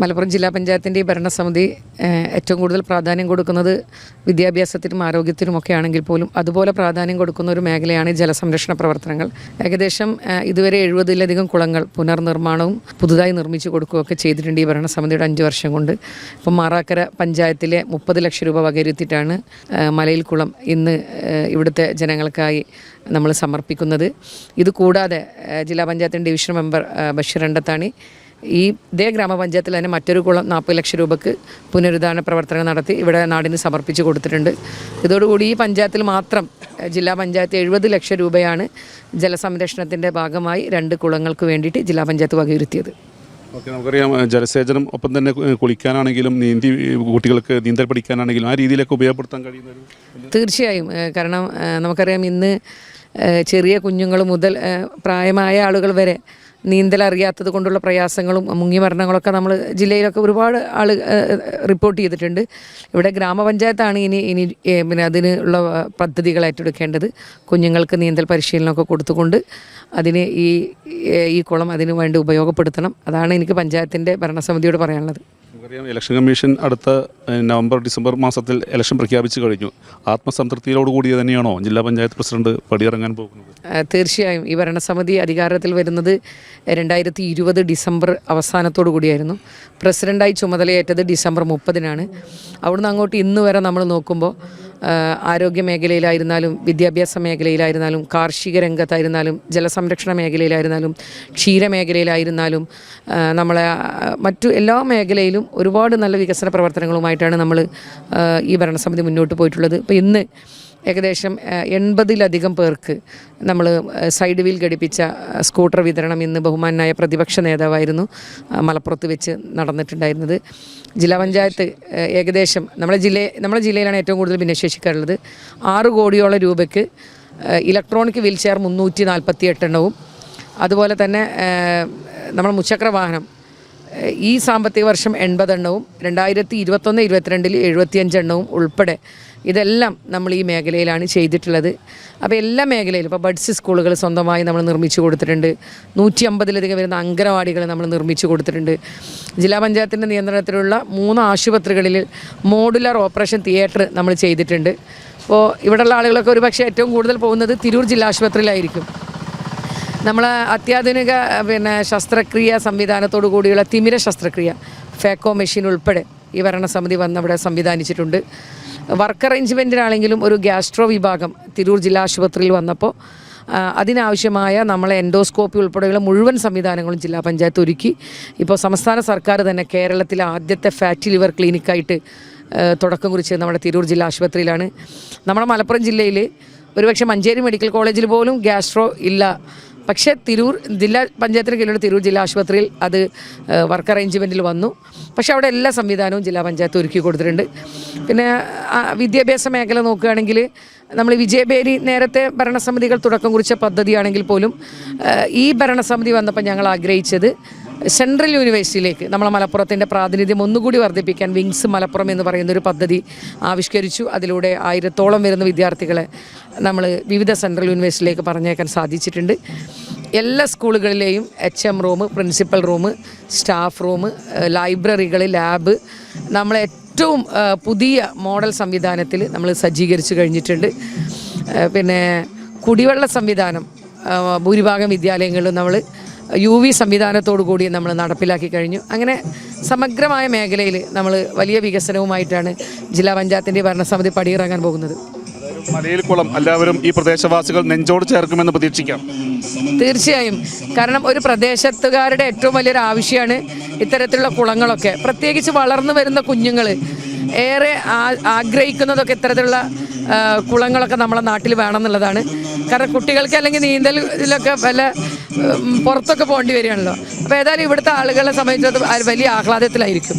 മലപ്പുറം ജില്ലാ പഞ്ചായത്തിന്റെ ഈ ഭരണസമിതി ഏറ്റവും കൂടുതൽ പ്രാധാന്യം കൊടുക്കുന്നത് വിദ്യാഭ്യാസത്തിനും ആരോഗ്യത്തിനും ഒക്കെ ആണെങ്കിൽ പോലും അതുപോലെ പ്രാധാന്യം കൊടുക്കുന്ന ഒരു മേഖലയാണ് ഈ ജലസംരക്ഷണ പ്രവർത്തനങ്ങൾ. ഏകദേശം ഇതുവരെ എഴുപതിലധികം കുളങ്ങൾ പുനർനിർമ്മാണവും പുതുതായി നിർമ്മിച്ചു കൊടുക്കുകയൊക്കെ ചെയ്തിട്ടുണ്ട് ഈ ഭരണസമിതിയുടെ അഞ്ച് വർഷം കൊണ്ട്. ഇപ്പം മാറാക്കര പഞ്ചായത്തിലെ മുപ്പത് ലക്ഷം രൂപ വകയിരുത്തിയിട്ടാണ് മലയിൽ കുളം ഇന്ന് ഇവിടുത്തെ ജനങ്ങൾക്കായി നമ്മൾ സമർപ്പിക്കുന്നത്. ഇത് കൂടാതെ ജില്ലാ പഞ്ചായത്തിന്റെ ഡിവിഷൻ മെമ്പർ ബഷീർ അണ്ടത്താണി ഈ ഇതേ ഗ്രാമപഞ്ചായത്തിൽ തന്നെ മറ്റൊരു കുളം നാൽപ്പത് ലക്ഷം രൂപക്ക് പുനരുദ്ധാരണ പ്രവർത്തനം നടത്തി ഇവിടെ നാടിന് സമർപ്പിച്ച് കൊടുത്തിട്ടുണ്ട്. ഇതോടുകൂടി ഈ പഞ്ചായത്തിൽ മാത്രം ജില്ലാ പഞ്ചായത്ത് എഴുപത് ലക്ഷം രൂപയാണ് ജലസംരക്ഷണത്തിന്റെ ഭാഗമായി രണ്ട് കുളങ്ങൾക്ക് വേണ്ടിയിട്ട് ജില്ലാ പഞ്ചായത്ത് വകയിരുത്തിയത്. ഓക്കെ നമുക്കറിയാം ജലസേചനം ഒപ്പം തന്നെ കുളിക്കാനാണെങ്കിലും നീന്തി കുട്ടികൾക്ക് നീന്തൽ പഠിക്കാനാണെങ്കിലും ആ രീതിയിലൊക്കെ ഉപയോഗപ്പെടുത്താൻ കഴിയുന്ന തീർച്ചയായും കാരണം നമുക്കറിയാം ഇന്ന് ചെറിയ കുഞ്ഞുങ്ങൾ മുതൽ പ്രായമായ ആളുകൾ വരെ നീന്തൽ അറിയാത്തത് കൊണ്ടുള്ള പ്രയാസങ്ങളും മുങ്ങി മരണങ്ങളൊക്കെ നമ്മൾ ജില്ലയിലൊക്കെ ഒരുപാട് ആൾ റിപ്പോർട്ട് ചെയ്തിട്ടുണ്ട്. ഇവിടെ ഗ്രാമപഞ്ചായത്താണ് ഇനി ഇനി പിന്നെ അതിനുള്ള പദ്ധതികൾ ഏറ്റെടുക്കേണ്ടത്. കുഞ്ഞുങ്ങൾക്ക് നീന്തൽ പരിശീലനമൊക്കെ കൊടുത്തുകൊണ്ട് അതിന് ഈ ഈ കുളം അതിന് വേണ്ടി ഉപയോഗപ്പെടുത്തണം. അതാണ് എനിക്ക് പഞ്ചായത്തിന്റെ ഭരണസമിതിയോട് പറയാനുള്ളത്. ഇലക്ഷൻ കമ്മീഷൻ അടുത്ത നവംബർ ഡിസംബർ മാസത്തിൽ ഇലക്ഷൻ പ്രഖ്യാപിച്ചു കഴിഞ്ഞു. ആത്മസംതൃപ്തിയോടുകൂടി തന്നെയാണോ ജില്ലാ പഞ്ചായത്ത് പ്രസിഡന്റ് പടിയിറങ്ങാൻ പോകുന്നത്? തീർച്ചയായും. ഈ ഭരണസമിതി അധികാരത്തിൽ വരുന്നത് രണ്ടായിരത്തി ഇരുപത് ഡിസംബർ അവസാനത്തോടു കൂടിയായിരുന്നു. പ്രസിഡന്റായി ചുമതലയേറ്റത് ഡിസംബർ മുപ്പതിനാണ്. അവിടുന്ന് അങ്ങോട്ട് ഇന്ന് വരെ നമ്മൾ നോക്കുമ്പോൾ ആരോഗ്യ മേഖലയിലായിരുന്നാലും വിദ്യാഭ്യാസ മേഖലയിലായിരുന്നാലും കാർഷിക രംഗത്തായിരുന്നാലും ജലസംരക്ഷണ മേഖലയിലായിരുന്നാലും ക്ഷീരമേഖലയിലായിരുന്നാലും നമ്മളെ മറ്റു എല്ലാ മേഖലയിലും ഒരുപാട് നല്ല വികസന പ്രവർത്തനങ്ങളുമായിട്ടാണ് നമ്മൾ ഈ ഭരണസമിതി മുന്നോട്ട് പോയിട്ടുള്ളത്. ഇപ്പോൾ ഇന്ന് ഏകദേശം എൺപതിലധികം പേർക്ക് നമ്മൾ സൈഡ് വീൽ ഘടിപ്പിച്ച സ്കൂട്ടർ വിതരണം ഇന്ന് ബഹുമാനായ പ്രതിപക്ഷ നേതാവായിരുന്നു മലപ്പുറത്ത് വെച്ച് നടന്നിട്ടുണ്ടായിരുന്നത്. ജില്ലാ പഞ്ചായത്ത് ഏകദേശം നമ്മുടെ ജില്ല നമ്മുടെ ജില്ലയിലാണ് ഏറ്റവും കൂടുതൽ ഭിന്നശേഷിക്കാറുള്ളത് ആറ് കോടിയോളം രൂപയ്ക്ക് ഇലക്ട്രോണിക് വീൽ ചെയർ മുന്നൂറ്റി നാൽപ്പത്തി എട്ടെണ്ണവും അതുപോലെ തന്നെ നമ്മുടെ മുച്ചക്ര വാഹനം ഈ സാമ്പത്തിക വർഷം എൺപതെണ്ണവും രണ്ടായിരത്തി ഇരുപത്തൊന്ന് ഇരുപത്തിരണ്ടിൽ എഴുപത്തിയഞ്ചെണ്ണവും ഉൾപ്പെടെ ഇതെല്ലാം നമ്മൾ ഈ മേഖലയിലാണ് ചെയ്തിട്ടുള്ളത്. അപ്പോൾ എല്ലാ മേഖലയിലും ഇപ്പോൾ ബഡ്സ് സ്കൂളുകൾ സ്വന്തമായി നമ്മൾ നിർമ്മിച്ചു കൊടുത്തിട്ടുണ്ട്. നൂറ്റി അമ്പതിലധികം വരുന്ന അങ്കനവാടികൾ നമ്മൾ നിർമ്മിച്ചു കൊടുത്തിട്ടുണ്ട്. ജില്ലാ പഞ്ചായത്തിന്റെ നിയന്ത്രണത്തിലുള്ള മൂന്ന് ആശുപത്രികളിൽ മോഡുലർ ഓപ്പറേഷൻ തിയേറ്റർ നമ്മൾ ചെയ്തിട്ടുണ്ട്. അപ്പോൾ ഇവിടെയുള്ള ആളുകളൊക്കെ ഒരുപക്ഷെ ഏറ്റവും കൂടുതൽ പോകുന്നത് തിരൂർ ജില്ലാ ആശുപത്രിയിലായിരിക്കും. നമ്മൾ അത്യാധുനിക പിന്നെ ശസ്ത്രക്രിയ സംവിധാനത്തോടു കൂടിയുള്ള തിമിര ശസ്ത്രക്രിയ ഫേക്കോ മെഷീൻ ഉൾപ്പെടെ ഈ ഭരണസമിതി വന്നവിടെ സംവിധാനിച്ചിട്ടുണ്ട്. വർക്ക് അറേഞ്ച്മെന്റിനാണെങ്കിലും ഒരു ഗ്യാസ്ട്രോ വിഭാഗം തിരൂർ ജില്ലാ ആശുപത്രിയിൽ വന്നപ്പോൾ അതിനാവശ്യമായ നമ്മളെ എൻഡോസ്കോപ്പി ഉൾപ്പെടെയുള്ള മുഴുവൻ സംവിധാനങ്ങളും ജില്ലാ പഞ്ചായത്ത് ഒരുക്കി. ഇപ്പോൾ സംസ്ഥാന സർക്കാർ തന്നെ കേരളത്തിലെ ആദ്യത്തെ ഫാറ്റ് ലിവർ ക്ലിനിക്കായിട്ട് തുടക്കം കുറിച്ചത് നമ്മുടെ തിരൂർ ജില്ലാ ആശുപത്രിയിലാണ്. നമ്മുടെ മലപ്പുറം ജില്ലയിൽ ഒരുപക്ഷെ മഞ്ചേരി മെഡിക്കൽ കോളേജിൽ പോലും ഗ്യാസ്ട്രോ ഇല്ല. പക്ഷേ തിരൂർ ജില്ലാ പഞ്ചായത്തിന് കീഴിലുള്ള തിരൂർ ജില്ലാ ആശുപത്രിയിൽ അത് വർക്ക് അറേഞ്ച്മെന്റിൽ വന്നു. പക്ഷേ അവിടെ എല്ലാ സംവിധാനവും ജില്ലാ പഞ്ചായത്ത് ഒരുക്കി കൊടുത്തിട്ടുണ്ട്. പിന്നെ വിദ്യാഭ്യാസ മേഖല നോക്കുകയാണെങ്കിൽ നമ്മൾ വിജയബേരി നേരത്തെ ഭരണസമിതികൾ തുടക്കം കുറിച്ച പദ്ധതിയാണെങ്കിൽ പോലും ഈ ഭരണസമിതി വന്നപ്പോൾ ഞങ്ങൾ ആഗ്രഹിച്ചത് സെൻട്രൽ യൂണിവേഴ്സിറ്റിയിലേക്ക് നമ്മളെ മലപ്പുറത്തിന്റെ പ്രാതിനിധ്യം ഒന്നുകൂടി വർദ്ധിപ്പിക്കാൻ വിങ്സ് മലപ്പുറം എന്ന് പറയുന്ന ഒരു പദ്ധതി ആവിഷ്കരിച്ചു. അതിലൂടെ ആയിരത്തോളം വരുന്ന വിദ്യാർത്ഥികളെ നമ്മൾ വിവിധ സെൻട്രൽ യൂണിവേഴ്സിറ്റിയിലേക്ക് പറഞ്ഞേക്കാൻ സാധിച്ചിട്ടുണ്ട്. എല്ലാ സ്കൂളുകളിലെയും H M room principal room staff room ലൈബ്രറികൾ ലാബ് നമ്മൾ ഏറ്റവും പുതിയ മോഡൽ സംവിധാനത്തിൽ നമ്മൾ സജ്ജീകരിച്ചു കഴിഞ്ഞിട്ടുണ്ട്. പിന്നെ കുടിവെള്ള സംവിധാനം ഭൂരിഭാഗം വിദ്യാലയങ്ങളിലും നമ്മൾ യു വി സംവിധാനത്തോടു കൂടി നമ്മൾ നടപ്പിലാക്കി കഴിഞ്ഞു. അങ്ങനെ സമഗ്രമായ മേഖലയിൽ നമ്മൾ വലിയ വികസനവുമായിട്ടാണ് ജില്ലാ പഞ്ചായത്തിന്റെ ഭരണസമിതി പടിയിറങ്ങാൻ പോകുന്നത്. മലയിൽക്കുളം കുളം എല്ലാവരും ഈ പ്രദേശവാസികൾ നെഞ്ചോട് ചേർക്കുമെന്ന് പ്രതീക്ഷിക്കാം. തീർച്ചയായും. കാരണം ഒരു പ്രദേശത്തുകാരുടെ ഏറ്റവും വലിയൊരു ആവശ്യമാണ് ഇത്തരത്തിലുള്ള കുളങ്ങളൊക്കെ. പ്രത്യേകിച്ച് വളർന്നു വരുന്ന കുഞ്ഞുങ്ങൾ ഏറെ ആഗ്രഹിക്കുന്നതൊക്കെ ഇത്തരത്തിലുള്ള കുളങ്ങളൊക്കെ നമ്മളെ നാട്ടിൽ വേണമെന്നുള്ളതാണ്. കാരണം കുട്ടികൾക്ക് അല്ലെങ്കിൽ നീന്തലിലൊക്കെ വല്ല പുറത്തൊക്കെ പോകേണ്ടി വരികയാണല്ലോ. അപ്പോൾ ഏതായാലും ഇവിടുത്തെ ആളുകളെ സംബന്ധിച്ചിടത്തോളം വലിയ ആഹ്ലാദത്തിലായിരിക്കും.